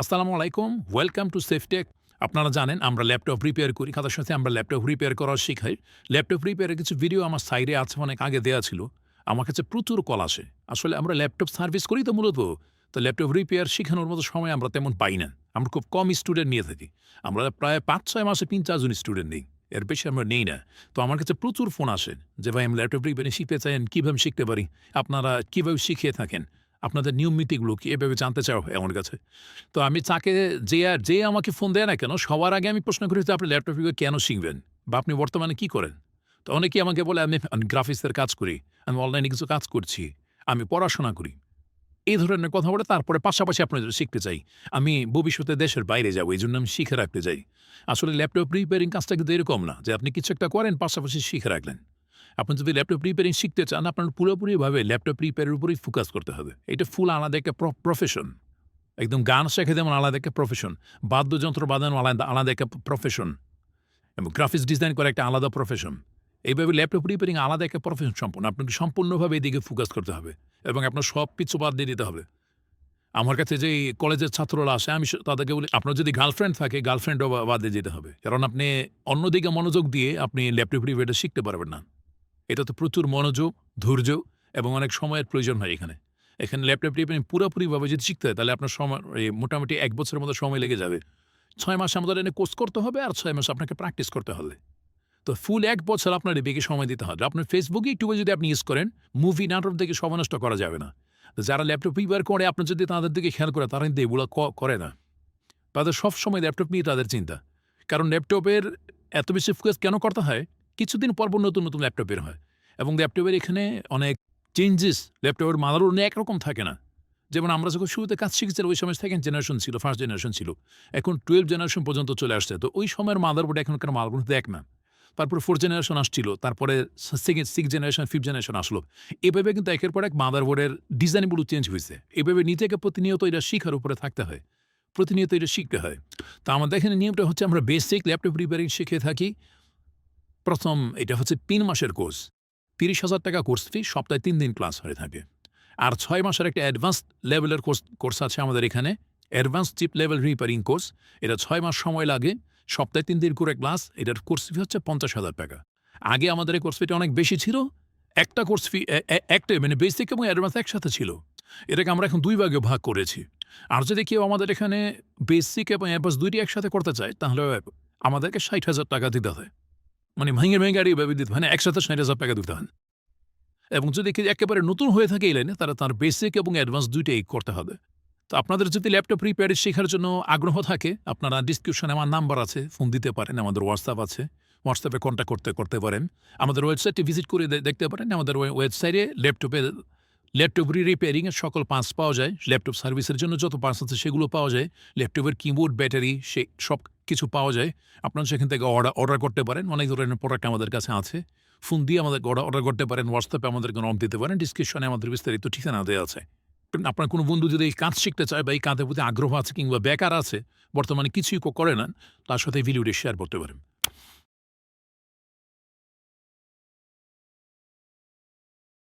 আসসালামু আলাইকুম welcome to সেফটেক আপনারা জানেন, আমরা ল্যাপটপ রিপেয়ার করি খাতার সাথে আমরা ল্যাপটপ রিপেয়ার করা শেখাই। ল্যাপটপ রিপেয়ারের কিছু ভিডিও আমার সাইডে আছে, অনেক আগে দেওয়া ছিল। আমার কাছে প্রচুর কল আসে। আসলে আমরা ল্যাপটপ সার্ভিস করি তো মূলত। তো ল্যাপটপ রিপেয়ার শেখানোর মতো সময় আমরা তেমন পাই না। আমরা খুব কম স্টুডেন্ট নিয়ে থাকি। আমরা প্রায় পাঁচ ছয় মাসে তিন চারজন স্টুডেন্ট নেই। এর বেশি আমরা নেই না। তো আমার কাছে প্রচুর ফোন আসে যে, ভাই, আমি ল্যাপটপ রিপেয়ারিং শিখতে চাই কীভাবে শিখতে পারি? আপনারা কীভাবে শিখিয়ে থাকেন? আপনাদের নিয়ম নীতিগুলো কি? এভাবে জানতে চাও আমার কাছে। তো আমি তাকে যে যে আমাকে ফোন দেয় না কেন, সবার আগে আমি প্রশ্ন করি আপনি ল্যাপটপ কেন শিখবেন? বা আপনি বর্তমানে কি করেন? তো অনেকেই আমাকে বলে, আমি গ্রাফিক্সের কাজ করি, আমি অনলাইনে কিছু কাজ করছি, আমি পড়াশোনা করি। এই ধরনের কথা বলে তারপরে পাশাপাশি আপনার যদি শিখতে চাই। আমি ভবিষ্যতে দেশের বাইরে যাব, এই জন্য আমি শিখে রাখতে চাই। আসলে ল্যাপটপ রিপেয়ারিং কাজটা কিন্তু এরকম না যে আপনি কিছু একটা করেন, পাশাপাশি শিখে রাখলেন। আপনি যদি ল্যাপটপ রিপেয়ারিং শিখতে চান, আপনার পুরোপুরিভাবে ল্যাপটপ রিপেয়ারের উপরেই ফোকাস করতে হবে। এটা ফুল আলাদা একটা প্রফেশন একদম গান শেখে যেমন আলাদা একটা প্রফেশন বাদ্যযন্ত্র বাজানো আলাদা আলাদা একটা প্রফেশন এবং গ্রাফিক্স ডিজাইন করা একটা আলাদা প্রফেশন এইভাবে ল্যাপটপ রিপেয়ারিং আলাদা একটা প্রফেশন সম্পূর্ণ। আপনাকে সম্পূর্ণভাবে এদিকে ফোকাস করতে হবে, এবং আপনার সব কিছু বাদ দিয়ে দিতে হবে। আমার কাছে যে কলেজের ছাত্ররা আসে, আমি তাদেরকে বলি, আপনার যদি গার্লফ্রেন্ড থাকে গার্লফ্রেন্ডও বাদ যেতে হবে। কারণ আপনি অন্যদিকে মনোযোগ দিয়ে আপনি ল্যাপটপ রিপেয়ারটা শিখতে পারবেন না। এটা তো প্রচুর মনোযোগ, ধৈর্য এবং অনেক সময়ের প্রয়োজন হয় এখানে। এখানে ল্যাপটপটি রিপেয়ারিং পুরোপুরিভাবে যদি শিখতে হয়, তাহলে আপনার সময় মোটামুটি এক বছরের মতো সময় লেগে যাবে। ছয় মাস আমাদের এনে কোর্স করতে হবে আর ছয় মাস আপনাকে প্র্যাকটিস করতে হবে। তো ফুল এক বছর আপনার বেগে সময় দিতে হবে। আপনার ফেসবুকে একটু যদি আপনি ইউজ করেন, মুভি নাটক থেকে সময় নষ্ট করা যাবে না। যারা ল্যাপটপ রিপেয়ার করে, আপনার যদি তাদের দিকে খেয়াল করে, তারা কিন্তু এগুলো করে না। তাদের সবসময় ল্যাপটপ নিয়ে তাদের চিন্তা। কারণ ল্যাপটপের এত বেশি ফোকাস কেন করতে হয়? কিছুদিন পর পর নতুন নতুন ল্যাপটপ বের হয়। এবং ল্যাপটপের এখানে অনেক চেঞ্জেস ল্যাপটপের নিয়ে একরকম থাকে না। যেমন আমরা যখন শুরুতে কাজ শিখেছিলাম ওই সময় সেকেন্ড জেনারেশন ছিল ফার্স্ট জেনারেশন ছিল। এখন টুয়েলভ জেনারেশন পর্যন্ত চলে আসছে। তো ওই সময়ের মাদারবোর্ড এখনকার মাদারবোর্ড দেখ না। তারপরে ফোর্থ জেনারেশন আসছিল, তারপরে second six generation fifth generation আসলো। এভাবে কিন্তু একের পর এক মাদারবোর্ডের ডিজাইনগুলো চেঞ্জ হয়েছে। এভাবে নিজেকে প্রতিনিয়ত এটা শিখার উপরে থাকতে হয়। প্রতিনিয়ত এটা শিখতে হয়। তো আমাদের এখানে নিয়মটা হচ্ছে আমরা বেসিক ল্যাপটপ রিপেয়ারিং শিখে থাকি। প্রথম এটা হচ্ছে তিন মাসের কোর্স। তিরিশ হাজার টাকা কোর্স ফি, সপ্তাহে তিন দিন ক্লাস হয়ে থাকে। আর ছয় মাসের একটা অ্যাডভান্স লেভেলের কোর্স কোর্স আছে আমাদের এখানে। Advance chip level repairing course এটা ছয় মাস সময় লাগে। সপ্তাহে তিন দিন করে ক্লাস, এটার কোর্স ফি হচ্ছে পঞ্চাশ হাজার টাকা। আগে আমাদের এই কোর্স ফিটা অনেক বেশি ছিল। একটা কোর্স ফি একটা মানে বেসিক এবং অ্যাডভান্স একসাথে ছিল। এটাকে আমরা এখন দুই ভাগে ভাগ করেছি। আর যদি কেউ আমাদের এখানে বেসিক এবং অ্যাডভান্স দুইটি একসাথে করতে চায়, তাহলে আমাদেরকে ষাট হাজার টাকা দিতে হয়। মানে ভেঙে ভেঙে গাড়ি দিতে মানে একসাথে ষাট হাজার টাকা দিতে এবং যদি একেবারে নতুন হয়ে থাকে এই লাইনে, তারা তার বেসিক এবং অ্যাডভান্স দুইটাই করতে হবে। তো আপনাদের যদি ল্যাপটপ রিপেয়ারে শেখার জন্য আগ্রহ থাকে, আপনারা ডিসক্রিপশনে আমার নাম্বার আছে ফোন দিতে পারেন, আমাদের হোয়াটসঅ্যাপ আছে। হোয়াটসঅ্যাপে কন্ট্যাক্ট করতে করতে পারেন। আমাদের ওয়েবসাইটটি ভিজিট করে দেখতে পারেন। আমাদের ওয়ে- ওয়েবসাইটে ল্যাপটপে ল্যাপটপ রিপেয়ারিংয়ের সকল পার্টস পাওয়া যায়, ল্যাপটপ সার্ভিসের জন্য যত পার্টস আছে সেগুলো পাওয়া যায়, ল্যাপটপের কিবোর্ড ব্যাটারি সে সব কিছু পাওয়া যায়। আপনারা সেখান থেকে অর্ডার অর্ডার করতে পারেন, অনেক ধরনের প্রোডাক্ট আমাদের কাছে আছে। ফোন দিয়ে আমাদের অর্ডার অর্ডার করতে পারেন হোয়াটসঅ্যাপে আমাদেরকে নম দিতে পারেন ডিসক্রিপশনে আমাদের বিস্তারিত ঠিকানা দেওয়া আছে। আপনার কোনো বন্ধু যদি এই কাজ শিখতে চায় বা এই কাজের প্রতি আগ্রহ আছে কিংবা বেকার আছে, বর্তমানে কিছুই করে না, তার সাথে ভিডিওটি শেয়ার করতে পারেন।